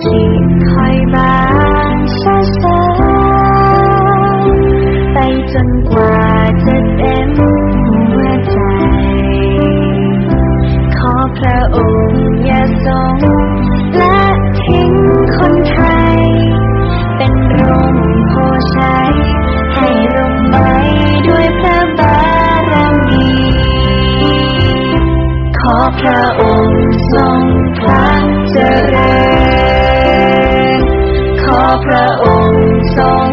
ผลิค่อยบานช้าช้าไปจนกว่าจะเต็มหัวใจ ขอพระองค์อย่าทรงละทิ้งคนไทย เป็นร่มโพชัยให้ร่มไม้ด้วยพระบารมี ขอพระองค์ทรงพระ พระองค์ทรง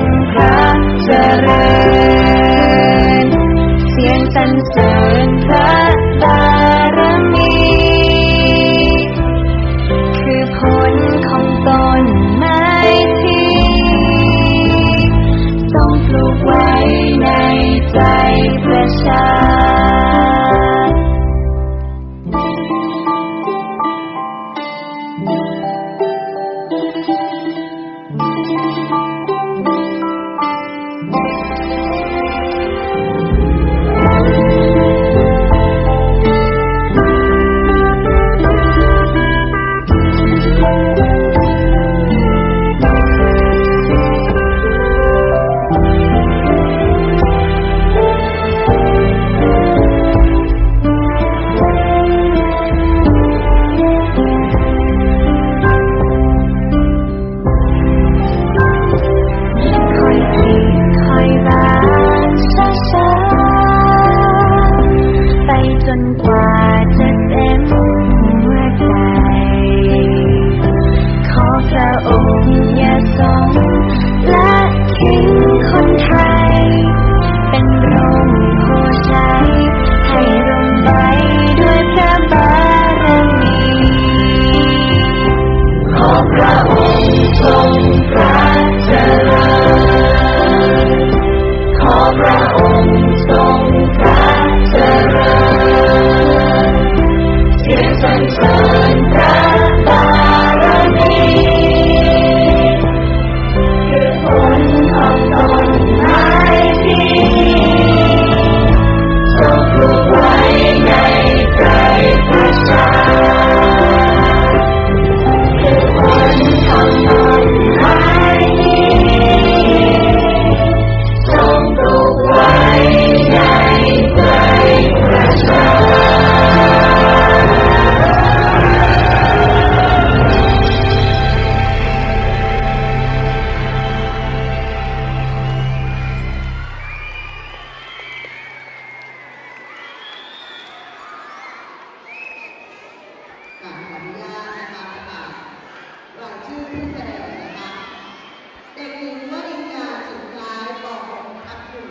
ชื่อผู้แสดงนะคะเด็กหญิงวริญญาจุดคล้ายป .6 พักอยู่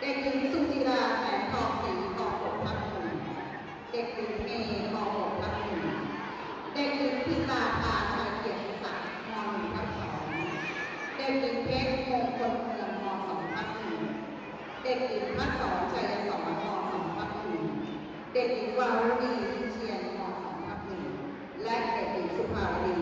เด็กหญิงสุจิราแสงทองศรีป .6 พักอยู่เด็กหญิงเมย์ป .6 พักอยู่เด็กหญิงพิตาภาชัยเกียรติศักดิ์ม .1 พัก2เด็กหญิงเพชรมงคลเมืองม .2 พักอยู่เด็กหญิงพักสอนชัยสอนม .2 พักอยู่เด็กหญิงวารุ about it.